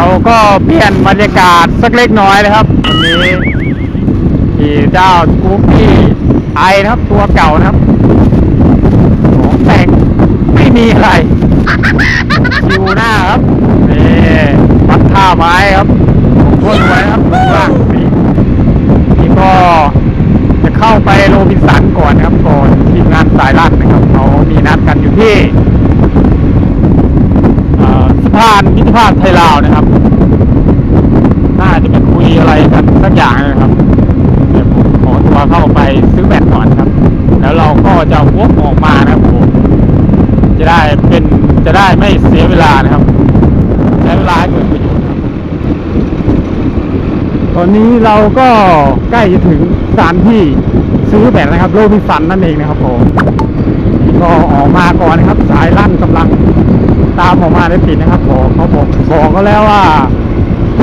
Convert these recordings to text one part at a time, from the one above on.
เราก็เปลี่ยนบรรยากาศสักเล็กน้อยนะครับวันนี้ที่เจ้าสกูปปี้ไอนะครับตัวเก่านะครับของแต่งไม่มีอะไรชิวหน้าครับนี่วัดท่าไม้ครับทั่วรวยครับล่างนี่นี่ก็จะเข้าไปโรบินสันก่อนนะครับก่อนทีมงานสายลัดนะครับเขามีนัดกันอยู่ที่ เอ่อสะพานมิตรภาพไทยลาวนะครับ น่าจะไปคุยอะไรกันสักอย่างนะครับ เดี๋ยวผมขอตัวเข้าไปซื้อแบตก่อนครับ แล้วเราก็จะวกออกมานะครับผม จะได้เป็นจะได้ไม่เสียเวลานะครับ ใช้เวลาให้เกิดประโยชน์ครับตอนนี้เราก็ใกล้จะถึงสถานที่ซื้อแบตนะครับโรบิสันนั่นเองนะครับผม ก็ออกมาก่อนนะครับ สายลั่นกำลัง ตามออกมาได้ติดนะครับผมเขาบอกบอกก็แล้วว่า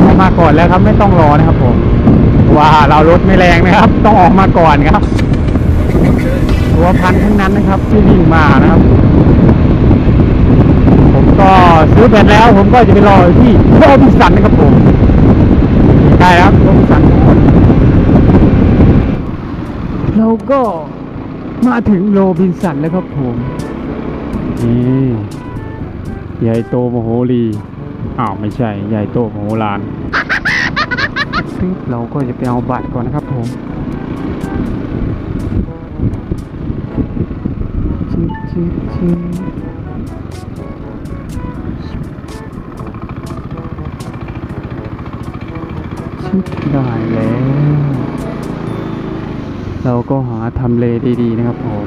ออกมาก่อนแล้วครับ ไม่ต้องรอนะครับผมว่าเรารถไม่แรงนะครับ ต้องออกมาก่อนครับตัวพันทั้งนั้นนะครับ ที่วิ่งมานะครับ ผมก็ซื้อแบตแล้ว ผมก็จะไปรอยที่โรบินสันนะครับผมใช่ครับโรบินสันเราก็มาถึงโรบินสันแล้วครับผมนี่ ใหญ่โตมโหรีอ้าวไม่ใช่ ใหญ่โตมโหฬารซึ่งเราก็จะไปเอาบัตรก่อนนะครับผมชิบชิบชิบชิบได้แล้ว เราก็หาทำเลดีๆนะครับผม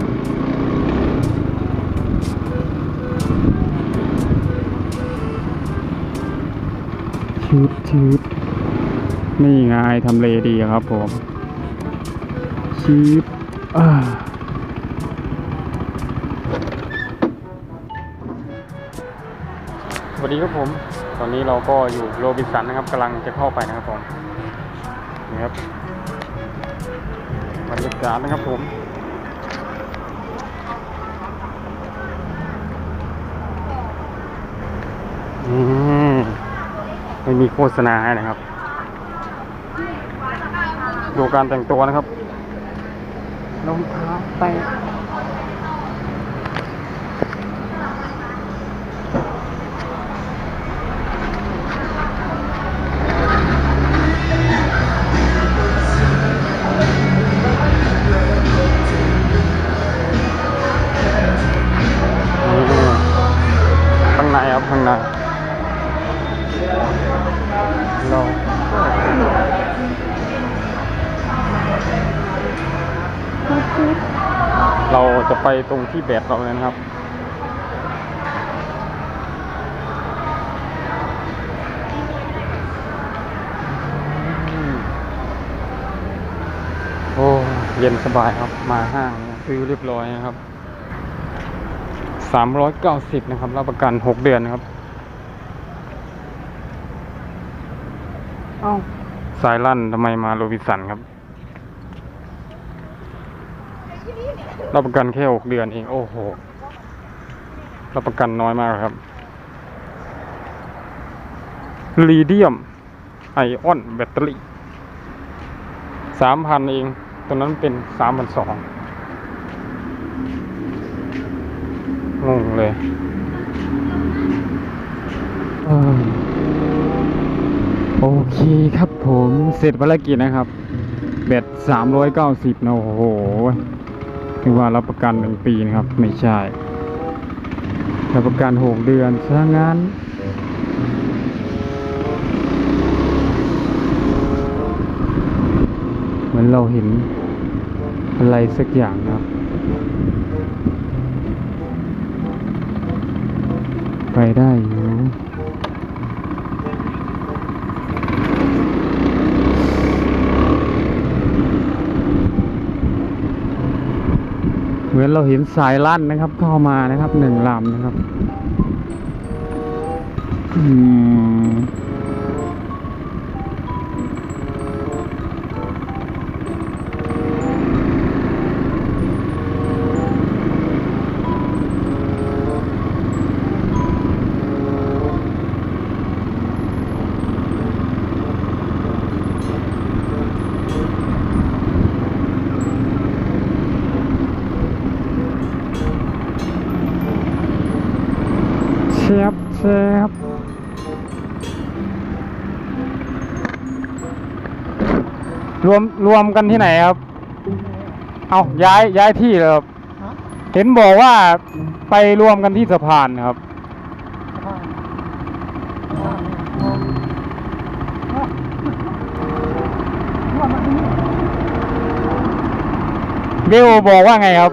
ชืบชืบนี่ไงทำเลดีครับผมชืบอ่าสวัสดีครับผม ตอนนี้เราก็อยู่โรบินสันนะครับกำลังจะเข้าไปนะครับผม นี่ครับบรรยากาศนะครับผม อืม ไม่มีโฆษณาให้นะครับ ดูการแต่งตัวนะครับรองเท้าแต เราจะไปตรงที่แบตเราเลยนะครับ โอ้ เย็นสบายครับ มาห้างเนี่ยซื้อเรียบร้อยนะครับ สามร้อยเก้าสิบนะครับ รับประกันหกเดือนนะครับ เอ้า สายลั่นทำไมมาโรบินสันครับ รับประกันแค่หกเดือนเอง โอ้โห รับประกันน้อยมากครับลีเดียมไอออนแบตเตอรี่สามพันเอง ตัวนั้นเป็นสามพันสองงงเลยอโอเคครับผมเสร็จภารกิจนะครับ แบตสามร้อยเก้าสิบนะโอ้โห ถึงว่ารับประกันหนึ่งปีนะครับ ไม่ใช่ รับประกันหกเดือนซะงั้นเหมือนเราเห็นอะไรสักอย่างนะครับ ไปได้อยู่ มือนเราเห็นสายลั่นนะครับ เข้ามานะครับหนึ่งลำนะครับ อืม เซครับรวมรวมกันที่ไหนครับ เอาย้ายย้ายที่เลยครับฮะเห็นบอกว่าไปรวมกันที่สะพานครับ เบลบอกว่าไงครับ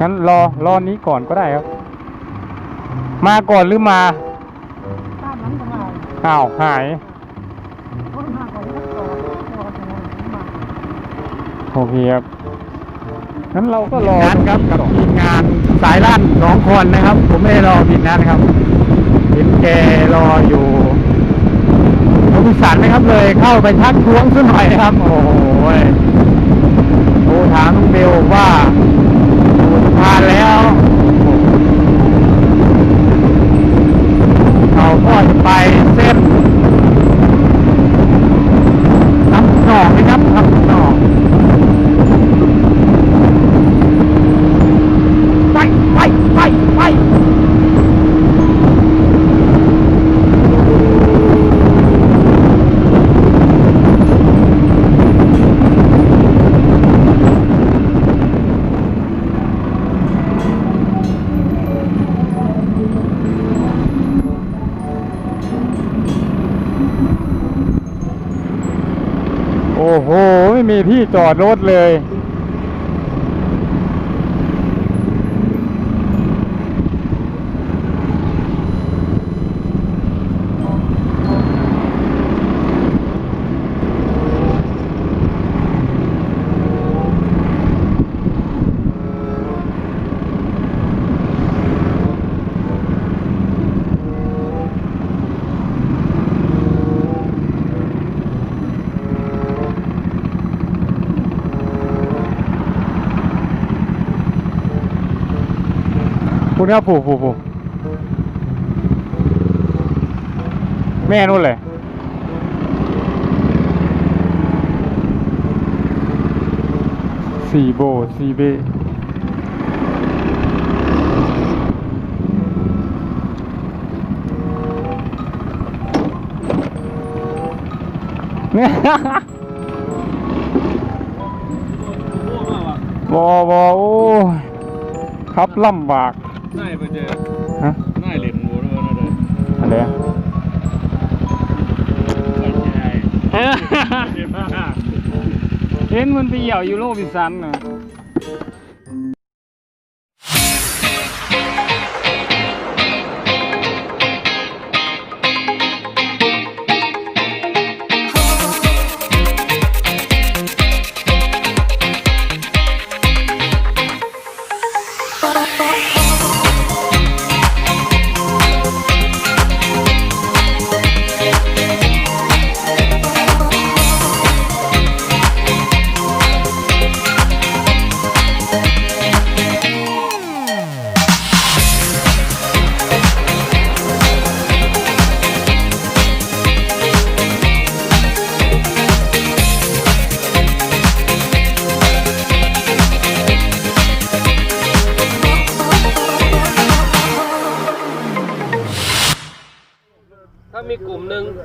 งั้นรอรอนี้ก่อนก็ได้ครับ มาก่อนหรือมาอ้าวหายโอเคครับงั้นเราก็รอนัดครับกับทีมงานสายลั่นสองคนนะครับ ผมไม่ได้รอบินนัดนะครับเห็นแกรออยู่โรบินสันนะครับเลยเข้าไปชักท้วงซะหน่อยนะครับ โอ้โหโทรถามลุงเบลว่าอยู่สะพานแล้ว เราก็จะไปเส้นน้ำหนองนะครับน้ำหนอง ไปไปไปไป โอ้โห ไม่มีที่จอดรถเลย คุณครับผูผูผูแม่นู่นเลยสี่โบสี่เบเนี่ยบอบอโอ้ครับลำบาก น่ายไปเจอฮะน่ายเหรียญหมูด้วยนะเด้ออะไรอะไม่ใช่เจ็บมากเห็นมันไปเหี่ยวยูโรบินสันนะ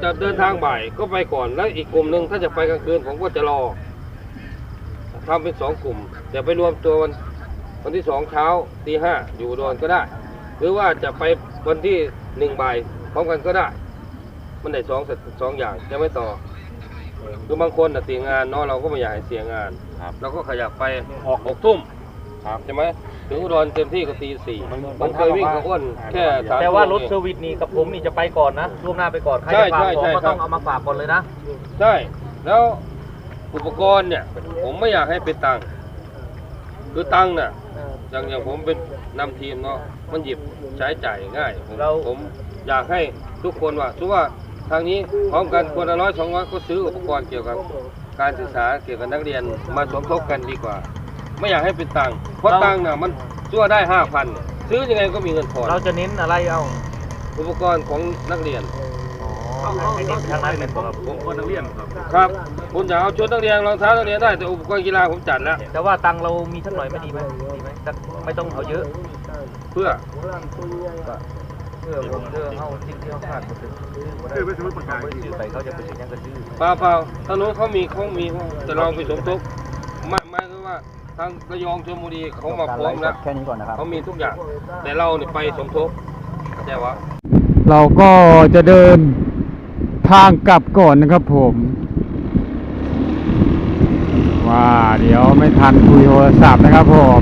จะเดินทางบ่ายก็ไปก่อน แล้วอีกกลุ่มหนึ่งถ้าจะไปกลางคืนผมก็จะรอทำเป็นสองกลุ่มจะไปรวมตัววันวันที่สองเช้าตีห้าอยู่อุดอนก็ได้ หรือว่าจะไปวันที่หนึ่งบ่ายพร้อมกันก็ได้ มันได้สองสองอย่างจะไม่ต่อคือบางคนน่ะเสียงานเนาะเราก็ไม่อยากให้เสียงานเราก็ขยับไปออกหกทุ่มใช่ไหม ถึงอุดรเต็มที่ก็ตีสี่ผมเคยวิ่งกับอ้วนแค่สามแต่ว่ารถชั่เซอโมงร์วิสนี่กับผมนี่จะไปก่อนนะล่วงหน้าไปก่อนใครใช่จะฝากของใช่ก็ใช่ต้องครับเอามาฝากก่อนเลยนะใช่แล้วอุปกรณ์เนี่ย ผมไม่อยากให้เป็นตังค์คือตังค์น่ะอย่างอย่างผมเป็นนำทีมเนาะมันหยิบใช้จ่ายง่ายผมเราผมอยากให้ทุกคนว่าถือว่าทางนี้พร้อมกันคนละร้อยสองร้อยก็ซื้ออุปกรณ์เกี่ยวกับการศึกษาเกี่ยวกับนักเรียนมาสมทบกันดีกว่า ไม่อยากให้เป็นตังค์เพราะตังค์น่ะมันชั่วได้ห้าพันซื้อยังไงก็มีเงินพอเราจะเน้นอะไรเอาอุปกรณ์ของนักเรียนอ๋อให้เน้นทางนั้นเป็นครับผมก็นักเรียนครับครับคุณจะเอาชุดนักเรียนรองเท้านักเรียนได้แต่อุปกรณ์กีฬาผมจัดแล้วแต่ว่าตังค์เรามีสักหน่อยไม่ดีไหมดีไหมสักไม่ต้องเอาเยอะ เพื่อเพื่อผมเจอเขาสิ่งที่เขาขาดก็คือคือไปซื้อประกันชื่อไปเขาจะไปซื้อยังก็ซื้อเปล่าเปล่าทางโน้นเขามีเขามีแต่เราไปสมทบไม่ไม่คือว่า ทั้งระยองชลบุรีเขามาพร้อมแล้วแค่นี้ก่อนนะครับเขามีทุกอย่าง แต่เราเนี่ยไปสมทบเข้าใจวะเราก็จะเดินทางกลับก่อนนะครับผมว่าเดี๋ยวไม่ทันคุยโทรศัพท์นะครับผม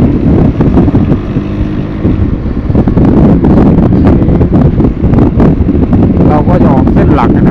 เราก็จะออกเส้นหลักนะ